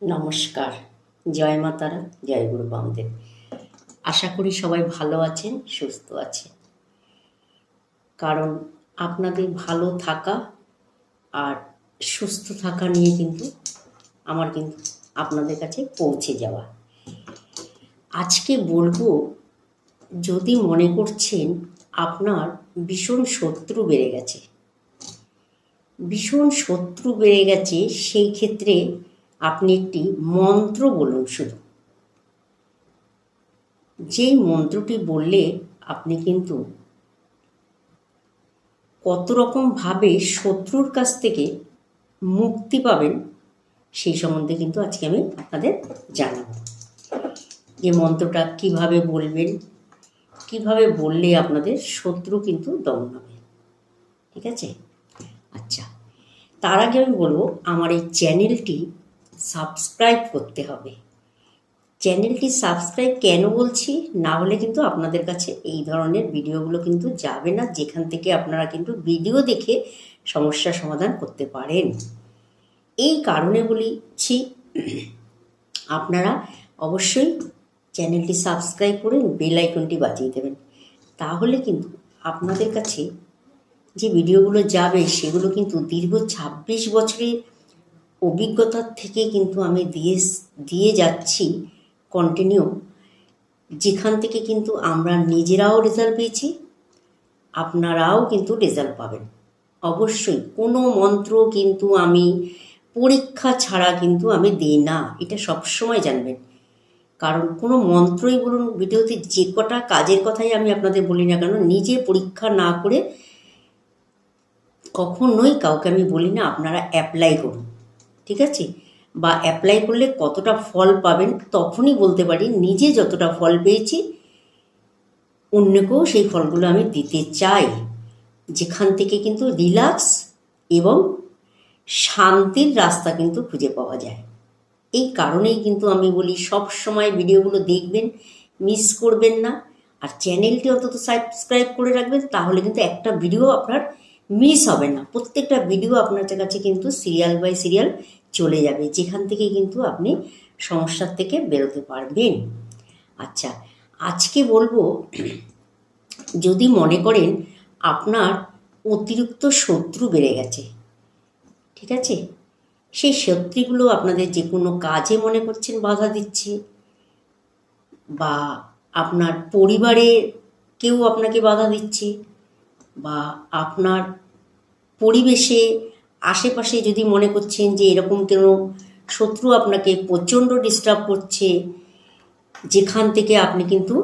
নমস্কার। জয় মাতারা জয় গুরু বামদেব। আশা করি সবাই ভালো আছেন, সুস্থ আছেন। কারণ আপনাদের ভালো থাকা আর সুস্থ থাকা নিয়ে কিন্তু আমার কিন্তু আপনাদের কাছে পৌঁছে যাওয়া। আজকে বলব, যদি মনে করছেন আপনার ভীষণ শত্রু বেড়ে গেছে, ভীষণ শত্রু বেড়ে গেছে সেই ক্ষেত্রে আপনি একটি মন্ত্র বলুন শুধু। যেই মন্ত্রটি বললে আপনি কিন্তু কত রকমভাবে শত্রুর কাছ থেকে মুক্তি পাবেন, সেই সম্বন্ধে কিন্তু আজকে আমি আপনাদের জানাব। যে মন্ত্রটা কীভাবে বলবেন, কীভাবে বললে আপনাদের শত্রু কিন্তু দমন হবে, ঠিক আছে? আচ্ছা তার আগে আমি বলব, আমার এই চ্যানেলটি সাবস্ক্রাইব করতে হবে। চ্যানেলটি সাবস্ক্রাইব কেন বলছি? না হলে কিন্তু আপনাদের কাছে এই ধরনের ভিডিওগুলো কিন্তু যাবে না, যেখান থেকে আপনারা কিন্তু ভিডিও দেখে সমস্যার সমাধান করতে পারেন। এই কারণে বলছি, আপনারা অবশ্যই চ্যানেলটি সাবস্ক্রাইব করে বেল আইকনটি বাজিয়ে দেবেন। তাহলে কিন্তু আপনাদের কাছে যে ভিডিওগুলো যাবে, সেগুলো কিন্তু দীর্ঘ ছাব্বিশ বছরের অভিজ্ঞতার থেকে কিন্তু আমি দিয়ে দিয়ে যাচ্ছি কন্টিনিউ যেখান থেকে কিন্তু আমরা নিজেরাও রেজাল্ট পেয়েছি, আপনারাও কিন্তু রেজাল্ট পাবেন। অবশ্যই কোনো মন্ত্র কিন্তু আমি, পরীক্ষা ছাড়া কিন্তু আমি দিই না, এটা সবসময় জানবেন। কারণ কোনো মন্ত্রই বলুন ভিডিওতে যে কটা কাজের কথাই আমি আপনাদের বলি না কেন, নিজে পরীক্ষা না করে কখনোই কাউকে আমি বলি না, আপনারা অ্যাপ্লাই করুন। ঠিক আছে? বা অ্যাপ্লাই করলে কতটা ফল পাবেন তখনই বলতে পারি, নিজে যতটা ফল পেয়েছি, অন্যকেও সেই ফলগুলো আমি দিতে চাই। যেখান থেকে কিন্তু রিল্যাক্স এবং শান্তির রাস্তা কিন্তু খুঁজে পাওয়া যায়। এই কারণেই কিন্তু আমি বলি সব সময় ভিডিওগুলো দেখবেন মিস করবেন না। আর চ্যানেলটি অন্তত সাবস্ক্রাইব করে রাখবেন, তাহলে কিন্তু একটা ভিডিও আপনার মিস হবে না। প্রত্যেকটা ভিডিও আপনার কাছে কিন্তু সিরিয়াল বাই সিরিয়াল চলে যাবে, যেখান থেকে কিন্তু আপনি সমস্যার থেকে বেরোতে পারবেন। আচ্ছা আজকে বলব, যদি মনে করেন আপনার অতিরিক্ত শত্রু বেড়ে গেছে, ঠিক আছে? সেই শত্রুগুলো আপনাদের যে কোনো কাজে মনে করছেন বাধা দিচ্ছে, বা আপনার পরিবারে কেউ আপনাকে বাধা দিচ্ছে বা আপনার পরিবেশে, আশেপাশে যদি মনে করছেন যে এরকম কোনো শত্রু আপনাকে প্রচণ্ড ডিস্টার্ব করছে, যেখান থেকে আপনি কিন্তু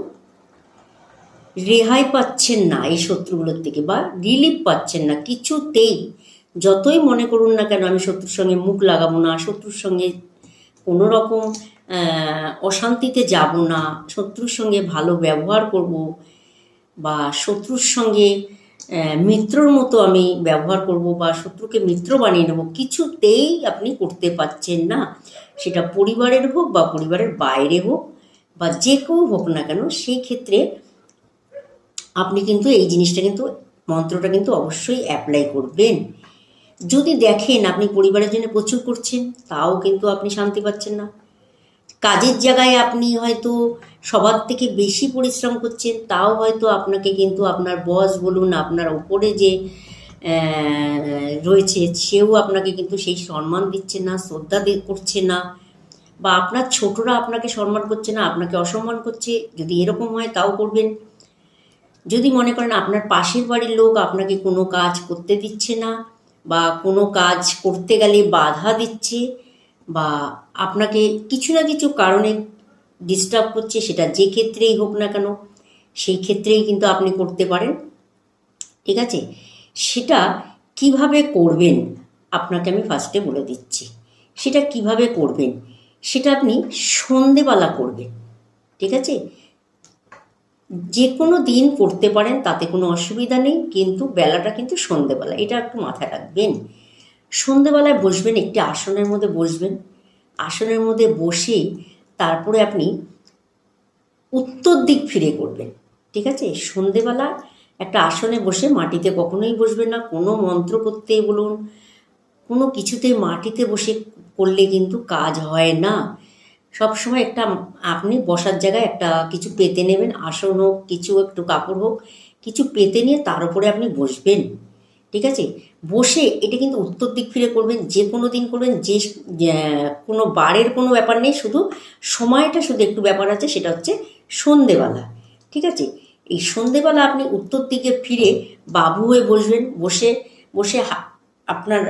রেহাই পাচ্ছেন না এই শত্রুগুলোর থেকে বা রিলিফ পাচ্ছেন না, কিছুতেই। যতই মনে করুন না কেন আমি শত্রুর সঙ্গে মুখ লাগাবো না, শত্রুর সঙ্গে কোনো রকম অশান্তিতে যাব না, শত্রুর সঙ্গে ভালো ব্যবহার করব বা শত্রুর সঙ্গে মিত্রর মতো আমি ব্যবহার করব বা শত্রুকে মিত্র বানিয়ে নেব, কিছুতেই আপনি করতে পারছেন না। সেটা পরিবারের হোক বা পরিবারের বাইরে হোক বা যে কেউ হোক না কেন সেই ক্ষেত্রে আপনি কিন্তু এই জিনিসটা কিন্তু, মন্ত্রটা কিন্তু অবশ্যই অ্যাপ্লাই করবেন। যদি দেখেন আপনি পরিবারের জন্য প্রচুর করছেন, তাও কিন্তু আপনি শান্তি পাচ্ছেন না। কাজের জায়গায় আপনি হয়তো সবার থেকে বেশি পরিশ্রম করছেন, তাও হয়তো আপনাকে কিন্তু আপনার বস বলুন, আপনার ওপরে যে রয়েছে, সেও আপনাকে কিন্তু সেই সম্মান দিচ্ছে না, শ্রদ্ধা করছে না। বা আপনার ছোটরা আপনাকে সম্মান করছে না, আপনাকে অসম্মান করছে, যদি এরকম হয় তাও করবেন। যদি মনে করেন আপনার পাশের বাড়ির লোক আপনাকে কোনো কাজ করতে দিচ্ছে না, বা কোনো কাজ করতে গেলে বাধা দিচ্ছে বা আপনাকে কিছু না কিছু কারণে ডিস্টার্ব করছে, সেটা যে ক্ষেত্রেই হোক না কেন, সেই ক্ষেত্রেই কিন্তু আপনি করতে পারেন। ঠিক আছে? সেটা কীভাবে করবেন, আপনাকে আমি ফার্স্টে বলে দিচ্ছি। সেটা কীভাবে করবেন, সেটা আপনি সন্ধেবেলা করবেন। ঠিক আছে? যে কোনো দিন করতে পারেন, তাতে কোনো অসুবিধা নেই, কিন্তু বেলাটা কিন্তু সন্ধেবেলা, এটা একটু মাথায় রাখবেন। সন্ধেবেলায় বসবেন, একটি আসনের মধ্যে বসবেন। আসনের মধ্যে বসে তারপরে আপনি উত্তর দিক ফিরে করবেন, ঠিক আছে? সন্ধেবেলা একটা আসনে বসে মাটিতে কখনোই বসবেন না, কোনো মন্ত্র করতে বলুন, কোনো কিছুতে মাটিতে বসে করলে কিন্তু কাজ হয় না। সবসময় একটা আপনি বসার জায়গায় একটা কিছু পেতে নেবেন, আসন হোক, কিছু একটু কাপড় হোক, কিছু পেতে নিয়ে তার উপরে আপনি বসবেন। ঠিক আছে? বসে এটা কিন্তু উত্তর দিক ফিরে করবেন, যে কোনো দিন করবেন, যে কোনো বারের কোনো ব্যাপার নেই, শুধু সময়টা শুধু একটু ব্যাপার আছে, সেটা হচ্ছে সন্ধেবেলা, ঠিক আছে? এই সন্ধেবেলা আপনি উত্তর দিকে ফিরে বাবু হয়ে বসবেন, বসে বসে আপনার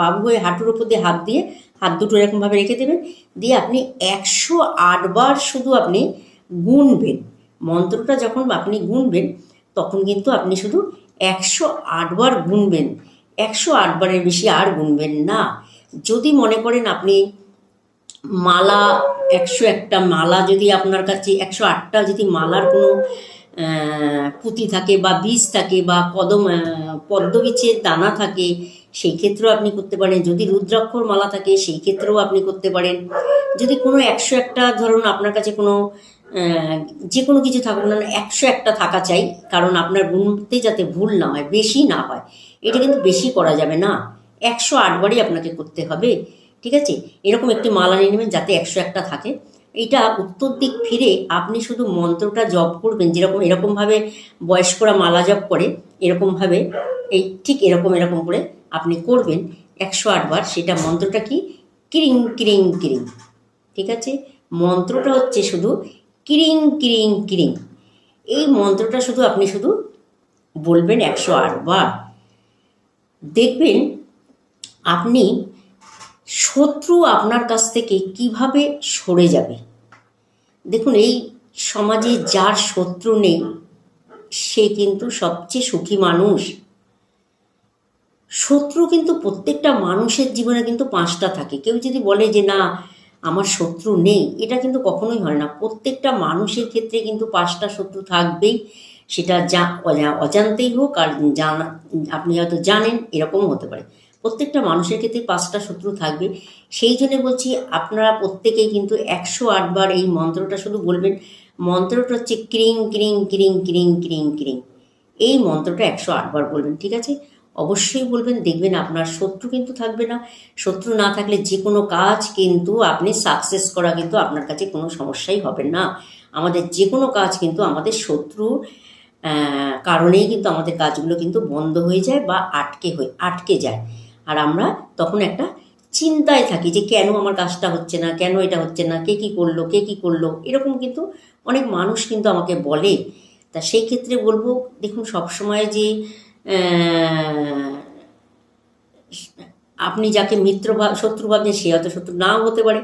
বাবু হয়ে হাঁটুর ওপর দিয়ে হাত দিয়ে হাত দুটো এরকমভাবে রেখে দেবেন, দিয়ে আপনি একশো আটবার শুধু আপনি গুনবেন। মন্ত্রটা যখন আপনি গুনবেন, তখন কিন্তু আপনি শুধু একশো আটবার গুনবেন। একশো আটবারের বেশি আর গুনবেন না। যদি মনে করেন আপনি মালা, একশো একটা মালা যদি আপনার কাছে, একশো আটটা যদি মালার কোনো পুঁতি থাকে বা বীজ থাকে বা পদম পদ্মবীজের দানা থাকে, সেই ক্ষেত্রেও আপনি করতে পারেন। যদি রুদ্রাক্ষর মালা থাকে, সেই ক্ষেত্রেও আপনি করতে পারেন। যদি কোনো একশো একটা ধরুন আপনার কাছে কোনো যে কোনো কিছু থাকুক না, একশো একটা থাকা চাই, কারণ আপনার গুনতে যাতে ভুল না হয়, বেশি না হয়, এটা কিন্তু বেশি করা যাবে না। একশো আটবারই আপনাকে করতে হবে, ঠিক আছে? এরকম একটি মালা নিয়ে নেবেন যাতে একশো একটা থাকে। এইটা উত্তর দিক ফিরে আপনি শুধু মন্ত্রটা জপ করবেন, যেরকম, এরকমভাবে বয়স্করা মালা জপ করে, এরকমভাবে এই ঠিক এরকম এরকম করে আপনি করবেন। একশো আটবার সেটা মন্ত্রটা কি? কিরিং কিরিং কিরিং, ঠিক আছে? মন্ত্রটা হচ্ছে শুধু কিরিং কিরিং কিরিং। এই মন্ত্রটা শুধু আপনি শুধু বলবেন একশো আট বার। দেখবেন আপনি শত্রু আপনার কাছ থেকে কীভাবে সরে যাবে। দেখুন, এই সমাজে যার শত্রু নেই, সে কিন্তু সবচেয়ে সুখী মানুষ। শত্রু কিন্তু প্রত্যেকটা মানুষের জীবনে কিন্তু পাঁচটা থাকে। কেউ যদি বলে যে, না আমার শত্রু নেই, এটা কিন্তু কখনোই হয় না। প্রত্যেকটা মানুষের ক্ষেত্রে কিন্তু পাঁচটা শত্রু থাকবেই, সেটা যা অজা- অজান্তেই হোক, আর জানা, আপনি হয়তো জানেন, এরকমও হতে পারে। প্রত্যেকটা মানুষের ক্ষেত্রে পাঁচটা শত্রু থাকবে। সেই জন্য বলছি, আপনারা প্রত্যেকেই কিন্তু একশো আটবার এই মন্ত্রটা শুধু বলবেন। মন্ত্রটা হচ্ছে ক্রিং ক্রিং ক্রিং ক্রিং ক্রিং ক্রিং। এই মন্ত্রটা একশো আটবার বলবেন, ঠিক আছে? অবশ্যই বলবেন, দেখবেন আপনার শত্রু কিন্তু থাকবে না। শত্রু না থাকলে যে কোনো কাজ কিন্তু আপনি সাকসেস করা কিন্তু আপনার কাছে কোনো সমস্যাই হবে না। আমাদের যে কোনো কাজ কিন্তু আমাদের শত্রু কারণেই কিন্তু আমাদের কাজগুলো কিন্তু বন্ধ হয়ে যায় বা আটকে হয়ে, আটকে যায়। আর আমরা তখন একটা চিন্তায় থাকি যে কেন আমার কাজটা হচ্ছে না, কেন এটা হচ্ছে না, কে কী করল, কে কী করল, এরকম কিন্তু অনেক মানুষ কিন্তু আমাকে বলে। তা সেই ক্ষেত্রে বলব, দেখুন সবসময় যে আপনি যাকে মিত্র শত্রু ভাবছেন সে হয়তো শত্রু নাও হতে পারে।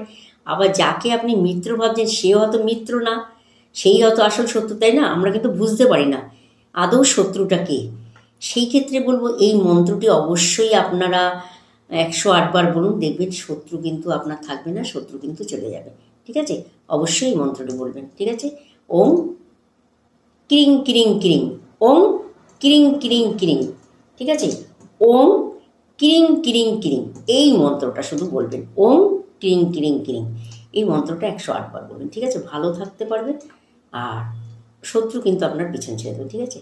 আবার যাকে আপনি মিত্র ভাবছেন, সেও হয়তো মিত্র না। সেই হয়তো আসল শত্রু, তাই না? আমরা কিন্তু বুঝতে পারি না। আদৌ শত্রুটা কে? সেই ক্ষেত্রে বলব, এই মন্ত্রটি অবশ্যই আপনারা একশো আটবার বলুন, দেখবেন শত্রু কিন্তু আপনার থাকবে না, শত্রু কিন্তু চলে যাবে। ঠিক আছে? অবশ্যই মন্ত্রটি বলবেন। ঠিক আছে? ওম কিরিং কিরিং কিরিং। ওম কিরিং কিরিং কিরিং। ঠিক আছে? ওম, কিরিং কিরিং কিরিং। এই মন্ত্রটা শুধু বলবেন। ওম, কিরিং কিরিং কিরিং। এই মন্ত্রটা একশো আটবার বলবেন। ঠিক আছে? ভালো থাকতে পারবেন। আর শত্রু কিন্তু আপনার পিছন ছেড়ে দেবে। ঠিক আছে?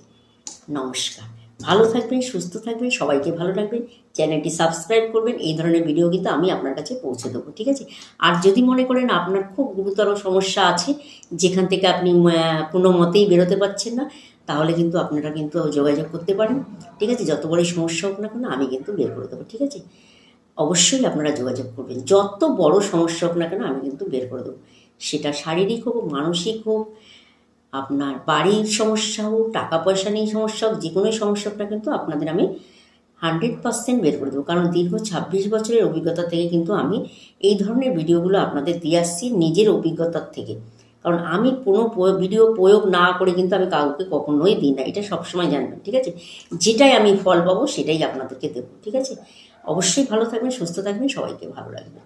নমস্কার। ভালো থাকবেন, সুস্থ থাকবেন, সবাইকে ভালো রাখবেন। চ্যানেলটি সাবস্ক্রাইব করবেন। এই ধরনের ভিডিও কিন্তু আমি আপনার কাছে পৌঁছে দেবো। ঠিক আছে? আর যদি মনে করেন আপনার খুব গুরুতর সমস্যা আছে, যেখান থেকে আপনি কোনো মতেই বেরোতে পারছেন না তাহলে কিন্তু আপনারা কিন্তু যোগাযোগ করতে পারেন। ঠিক আছে? যত বড়ই সমস্যা হোক না কেন, আমি কিন্তু বের করে দেবো। ঠিক আছে? অবশ্যই আপনারা যোগাযোগ করবেন। যত বড় সমস্যা হোক না কেন, আমি কিন্তু বের করে দেবো। সেটা শারীরিক হোক, মানসিক হোক, আপনার বাড়ির সমস্যা হোক টাকা পয়সা নিয়ে সমস্যা হোক, যে কোনো সমস্যা হোক না কিন্তু আপনাদের আমি হান্ড্রেড পার্সেন্ট বের করে দেবো। কারণ দীর্ঘ ছাব্বিশ বছরের অভিজ্ঞতা থেকে কিন্তু আমি এই ধরনের ভিডিওগুলো আপনাদের দিয়ে আসছি নিজের অভিজ্ঞতার থেকে। কারণ আমি কোনো ভিডিও প্রয়োগ না করে কিন্তু আমি কাউকে কখনোই দিই না। এটা সবসময় জানবেন, ঠিক আছে? যেটাই আমি ফল পাবো সেটাই আপনাদেরকে দেবো, ঠিক আছে? অবশ্যই ভালো থাকবেন, সুস্থ থাকবেন, সবাইকে ভালো রাখবেন।